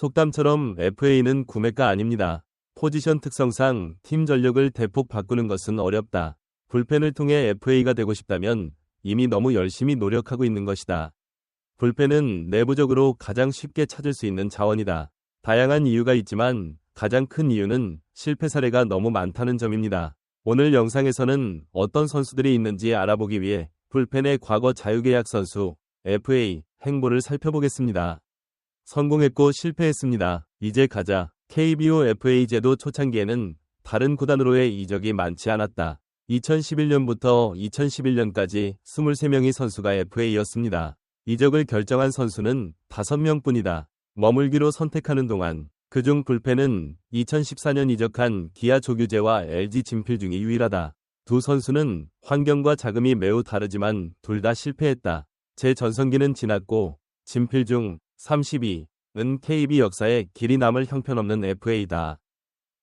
속담처럼 FA는 구매가 아닙니다. 포지션 특성상 팀 전력을 대폭 바꾸는 것은 어렵다. 불펜을 통해 FA가 되고 싶다면 이미 너무 열심히 노력하고 있는 것이다. 불펜은 내부적으로 가장 쉽게 찾을 수 있는 자원이다. 다양한 이유가 있지만 가장 큰 이유는 실패 사례가 너무 많다는 점입니다. 오늘 영상에서는 어떤 선수들이 있는지 알아보기 위해 불펜의 과거 자유계약 선수 FA 행보를 살펴보겠습니다. 성공했고 실패했습니다. 이제 가자. KBO FA 제도 초창기에는 다른 구단으로의 이적이 많지 않았다. 2011년부터 2011년까지 23명의 선수가 FA였습니다. 이적을 결정한 선수는 5명 뿐이다. 머물기로 선택하는 동안 그중 불펜은 2014년 이적한 기아 조규재와 LG 진필 중이 유일하다. 두 선수는 환경과 자금이 매우 다르지만 둘 다 실패했다. 제 전성기는 지났고 진필 중 32 은 KB 역사에 길이 남을 형편없는 FA다.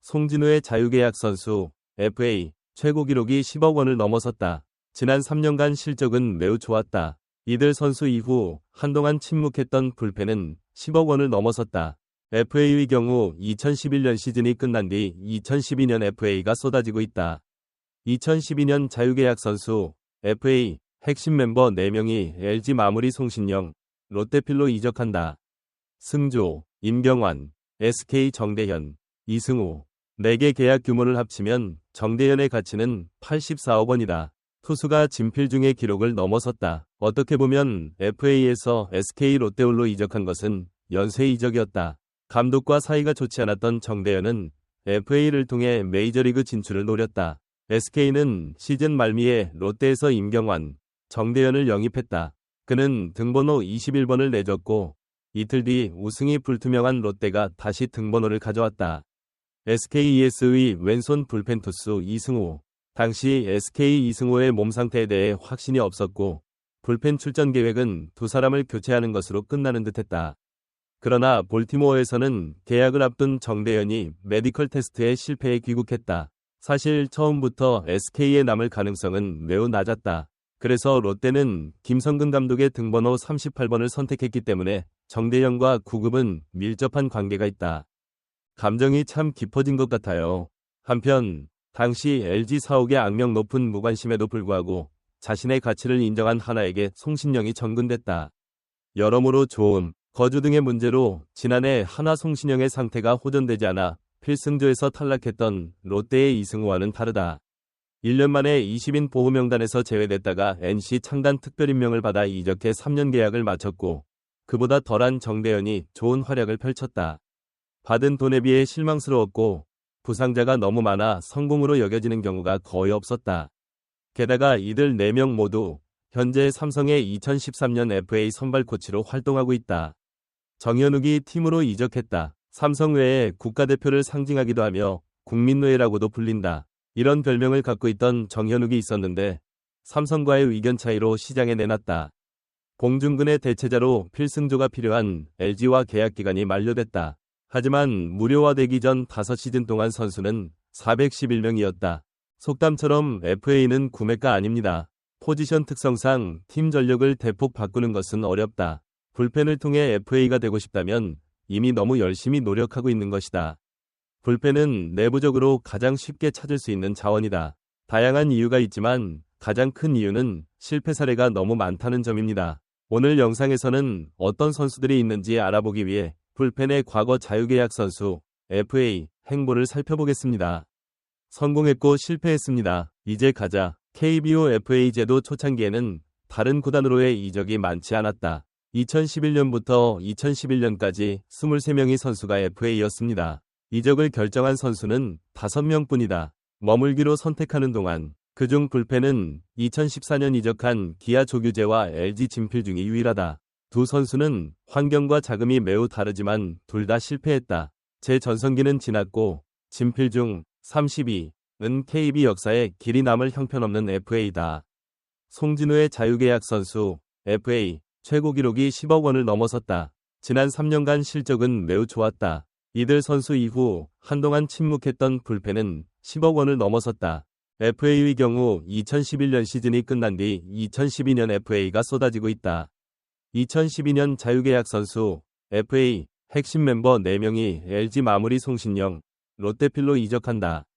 송진우의 자유계약 선수 FA 최고 기록이 10억 원을 넘어섰다. 지난 3년간 실적은 매우 좋았다. 이들 선수 이후 한동안 침묵했던 불펜은 10억 원을 넘어섰다. FA의 경우 2011년 시즌이 끝난 뒤 2012년 FA가 쏟아지고 있다. 2012년 자유계약 선수 FA 핵심 멤버 4명이 LG 마무리 송신영, 롯데필로 이적한다. 승조, 임경환, SK 정대현, 이승우 4개 계약 규모를 합치면 정대현의 가치는 84억 원이다. 투수가 진필 중의 기록을 넘어섰다. 어떻게 보면 FA에서 SK 롯데올로 이적한 것은 연쇄 이적이었다. 감독과 사이가 좋지 않았던 정대현은 FA를 통해 메이저리그 진출을 노렸다. SK는 시즌 말미에 롯데에서 임경환, 정대현을 영입했다. 그는 등번호 21번을 내줬고 이틀 뒤 우승이 불투명한 롯데가 다시 등번호를 가져왔다. SKES의 왼손 불펜 투수 이승우. 당시 SK 이승우의 몸 상태에 대해 확신이 없었고 불펜 출전 계획은 두 사람을 교체하는 것으로 끝나는 듯했다. 그러나 볼티모어에서는 계약을 앞둔 정대현이 메디컬 테스트에 실패해 귀국했다. 사실 처음부터 SK에 남을 가능성은 매우 낮았다. 그래서 롯데는 김성근 감독의 등번호 38번을 선택했기 때문에 정대현과 구급은 밀접한 관계가 있다. 감정이 참 깊어진 것 같아요. 한편 당시 LG 사옥의 악명 높은 무관심에도 불구하고 자신의 가치를 인정한 하나에게 송신영이 전근됐다. 여러모로 좋음, 거주 등의 문제로 지난해 하나 송신영의 상태가 호전되지 않아 필승조에서 탈락했던 롯데의 이승우와는 다르다. 1년 만에 20인 보호명단에서 제외됐다가 NC 창단 특별임명을 받아 이적해 3년 계약을 마쳤고 그보다 덜한 정대현이 좋은 활약을 펼쳤다. 받은 돈에 비해 실망스러웠고 부상자가 너무 많아 성공으로 여겨지는 경우가 거의 없었다. 게다가 이들 4명 모두 현재 삼성의 2013년 FA 선발 코치로 활동하고 있다. 정현욱이 팀으로 이적했다. 삼성 외에 국가대표를 상징하기도 하며 국민노예라고도 불린다. 이런 별명을 갖고 있던 정현욱이 있었는데 삼성과의 의견 차이로 시장에 내놨다. 봉준근의 대체자로 필승조가 필요한 LG와 계약 기간이 만료됐다. 하지만 무료화되기 전 5시즌 동안 선수는 411명이었다. 속담처럼 FA는 구매가 아닙니다. 포지션 특성상 팀 전력을 대폭 바꾸는 것은 어렵다. 불펜을 통해 FA가 되고 싶다면 이미 너무 열심히 노력하고 있는 것이다. 불펜은 내부적으로 가장 쉽게 찾을 수 있는 자원이다. 다양한 이유가 있지만 가장 큰 이유는 실패 사례가 너무 많다는 점입니다. 오늘 영상에서는 어떤 선수들이 있는지 알아보기 위해 불펜의 과거 자유계약 선수 FA 행보를 살펴보겠습니다. 성공했고 실패했습니다. 이제 가자. KBO FA 제도 초창기에는 다른 구단으로의 이적이 많지 않았다. 2011년부터 2011년까지 23명의 선수가 FA였습니다. 이적을 결정한 선수는 5명뿐이다. 머물기로 선택하는 동안 그중 불펜은 2014년 이적한 기아 조규재와 LG 진필 중이 유일하다. 두 선수는 환경과 자금이 매우 다르지만 둘 다 실패했다. 제 전성기는 지났고 진필 중 32은 KB 역사에 길이 남을 형편없는 FA다. 송진우의 자유계약 선수 FA 최고 기록이 10억 원을 넘어섰다. 지난 3년간 실적은 매우 좋았다. 이들 선수 이후 한동안 침묵했던 불펜은 10억 원을 넘어섰다. FA의 경우 2011년 시즌이 끝난 뒤 2012년 FA가 쏟아지고 있다. 2012년 자유계약 선수 FA 핵심 멤버 4명이 LG 마무리 송신영, 롯데필로 이적한다.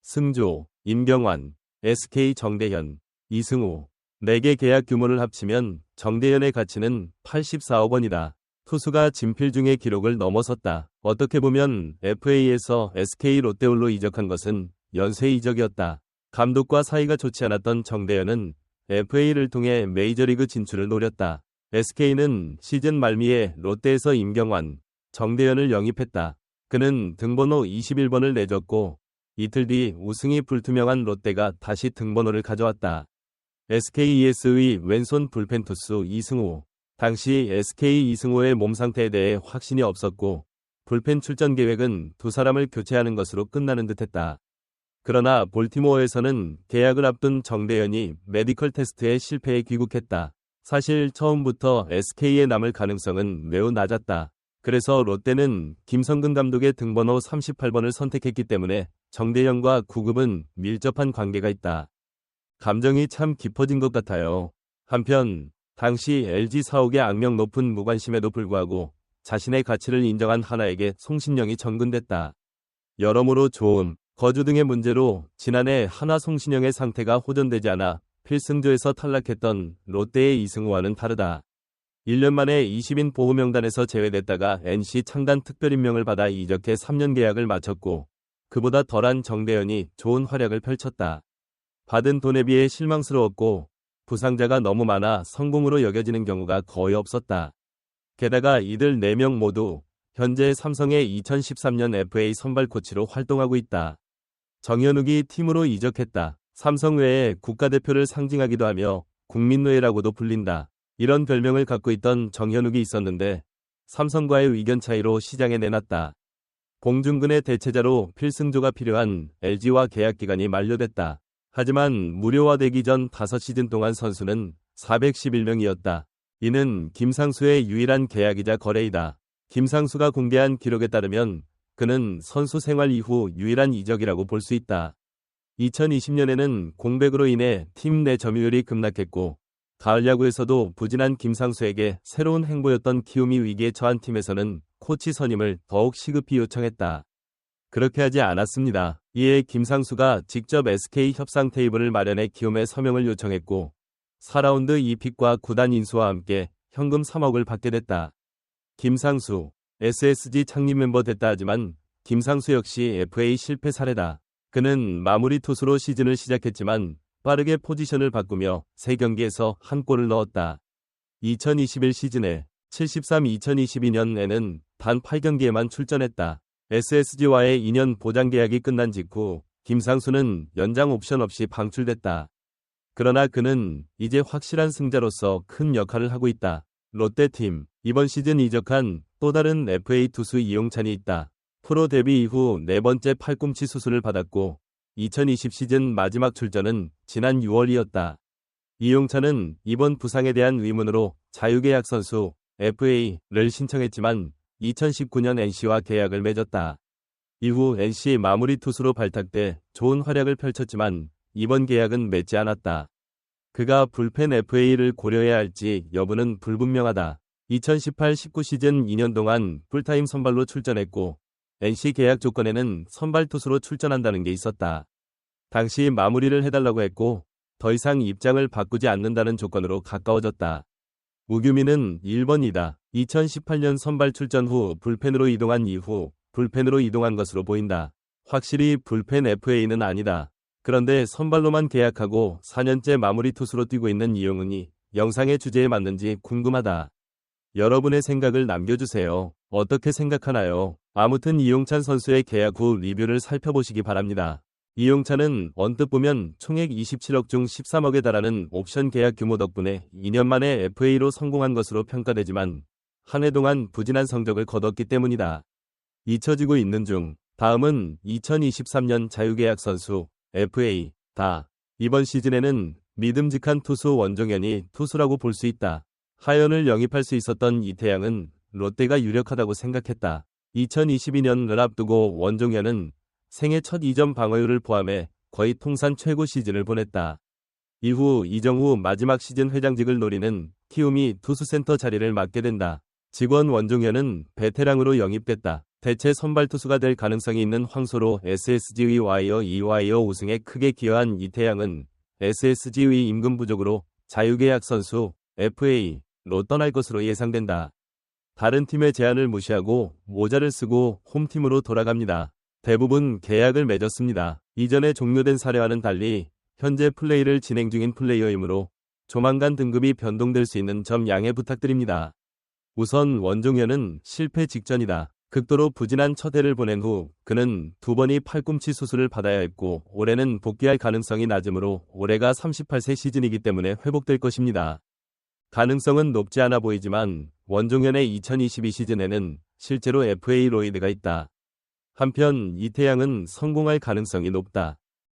승조, 임경환, SK 정대현, 이승우. 4개 계약 규모를 합치면 정대현의 가치는 84억 원이다. 투수가 진필 중의 기록을 넘어섰다. 어떻게 보면 FA에서 SK 롯데올로 이적한 것은 연쇄 이적이었다. 감독과 사이가 좋지 않았던 정대현은 FA를 통해 메이저리그 진출을 노렸다. SK는 시즌 말미에 롯데에서 임경환, 정대현을 영입했다. 그는 등번호 21번을 내줬고 이틀 뒤 우승이 불투명한 롯데가 다시 등번호를 가져왔다. SKES의 왼손 불펜 투수 이승우. 당시 SK 이승우의 몸 상태에 대해 확신이 없었고 불펜 출전 계획은 두 사람을 교체하는 것으로 끝나는 듯했다. 그러나 볼티모어에서는 계약을 앞둔 정대현이 메디컬 테스트에 실패해 귀국했다. 사실 처음부터 SK에 남을 가능성은 매우 낮았다. 그래서 롯데는 김성근 감독의 등번호 38번을 선택했기 때문에 정대현과 구급은 밀접한 관계가 있다. 감정이 참 깊어진 것 같아요. 한편 당시 LG 사옥의 악명 높은 무관심에도 불구하고 자신의 가치를 인정한 하나에게 송신영이 전근됐다. 여러모로 좋음, 거주 등의 문제로 지난해 하나 송신영의 상태가 호전되지 않아 필승조에서 탈락했던 롯데의 이승우와는 다르다. 1년 만에 20인 보호 명단에서 제외됐다가 NC 창단 특별임명을 받아 이적해 3년 계약을 마쳤고 그보다 덜한 정대현이 좋은 활약을 펼쳤다. 받은 돈에 비해 실망스러웠고 부상자가 너무 많아 성공으로 여겨지는 경우가 거의 없었다. 게다가 이들 4명 모두 현재 삼성의 2013년 FA 선발 코치로 활동하고 있다. 정현욱이 팀으로 이적했다. 삼성 외에 국가대표를 상징하기도 하며 국민노예라고도 불린다. 이런 별명을 갖고 있던 정현욱이 있었는데 삼성과의 의견 차이로 시장에 내놨다. 봉준근의 대체자로 필승조가 필요한 LG와 계약 기간이 만료됐다. 하지만 무료화되기 전 5시즌 동안 선수는 411명이었다. 이는 김상수의 유일한 계약이자 거래이다. 김상수가 공개한 기록에 따르면 그는 선수 생활 이후 유일한 이적이라고 볼 수 있다. 2020년에는 공백으로 인해 팀 내 점유율이 급락했고 가을 야구에서도 부진한 김상수에게 새로운 행보였던 키움이 위기에 처한 팀에서는 코치 선임을 더욱 시급히 요청했다. 그렇게 하지 않았습니다. 이에 김상수가 직접 SK 협상 테이블을 마련해 키움에 서명을 요청했고 4라운드 2픽과 구단 인수와 함께 현금 3억을 받게 됐다. 김상수, SSG 창립 멤버 됐다 하지만 김상수 역시 FA 실패 사례다. 그는 마무리 투수로 시즌을 시작했지만 빠르게 포지션을 바꾸며 3경기에서 한 골을 넣었다. 2021 시즌에 73-2022년에는 단 8경기에만 출전했다. SSG와의 2년 보장 계약이 끝난 직후 김상수는 연장 옵션 없이 방출됐다. 그러나 그는 이제 확실한 승자로서 큰 역할을 하고 있다. 롯데팀 이번 시즌 이적한 또 다른 FA 투수 이용찬이 있다. 프로 데뷔 이후 네 번째 팔꿈치 수술을 받았고 2020 시즌 마지막 출전은 지난 6월이었다. 이용찬은 이번 부상에 대한 의문으로 자유계약 선수 FA를 신청했지만 2019년 NC와 계약을 맺었다. 이후 NC 마무리 투수로 발탁돼 좋은 활약을 펼쳤지만 이번 계약은 맺지 않았다. 그가 불펜 FA를 고려해야 할지 여부는 불분명하다. 2018-19 시즌 2년 동안 풀타임 선발로 출전했고 NC 계약 조건에는 선발 투수로 출전한다는 게 있었다. 당시 마무리를 해달라고 했고 더 이상 입장을 바꾸지 않는다는 조건으로 가까워졌다. 우규민은 1번이다. 2018년 선발 출전 후 불펜으로 이동한 이후 불펜으로 이동한 것으로 보인다. 확실히 불펜 FA는 아니다. 그런데 선발로만 계약하고 4년째 마무리 투수로 뛰고 있는 이용은이 영상의 주제에 맞는지 궁금하다. 여러분의 생각을 남겨주세요. 어떻게 생각하나요? 아무튼 이용찬 선수의 계약 후 리뷰를 살펴보시기 바랍니다. 이용찬은 언뜻 보면 총액 27억 중 13억에 달하는 옵션 계약 규모 덕분에 2년 만에 FA로 성공한 것으로 평가되지만 한 해 동안 부진한 성적을 거뒀기 때문이다. 잊혀지고 있는 중 다음은 2023년 자유계약 선수 FA 다. 이번 시즌에는 믿음직한 투수 원종현이 투수라고 볼 수 있다. 하연을 영입할 수 있었던 이태양은 롯데가 유력하다고 생각했다. 2022년을 앞두고 원종현은 생애 첫 2점 방어율을 포함해 거의 통산 최고 시즌을 보냈다. 이후 이정후 마지막 시즌 회장직을 노리는 키움이 투수센터 자리를 맡게 된다. 직원 원종현은 베테랑으로 영입됐다. 대체 선발 투수가 될 가능성이 있는 황소로 SSG의 와이어 2와이어 우승에 크게 기여한 이태양은 SSG의 임금 부족으로 자유계약 선수 FA로 떠날 것으로 예상된다. 다른 팀의 제안을 무시하고 모자를 쓰고 홈팀으로 돌아갑니다. 대부분 계약을 맺었습니다. 이전에 종료된 사례와는 달리 현재 플레이를 진행 중인 플레이어이므로 조만간 등급이 변동될 수 있는 점 양해 부탁드립니다. 우선 원종현은 실패 직전이다. 극도로 부진한 첫 해를 보낸 후 그는 두 번이 팔꿈치 수술을 받아야 했고 올해는 복귀할 가능성이 낮으므로 올해가 38세 시즌이기 때문에 회복될 것입니다. 가능성은 높지 않아 보이지만 원종현의 2022 시즌에는 실제로 FA 로이드가 있다. 한편 이태양은 성공할 가능성이 높다.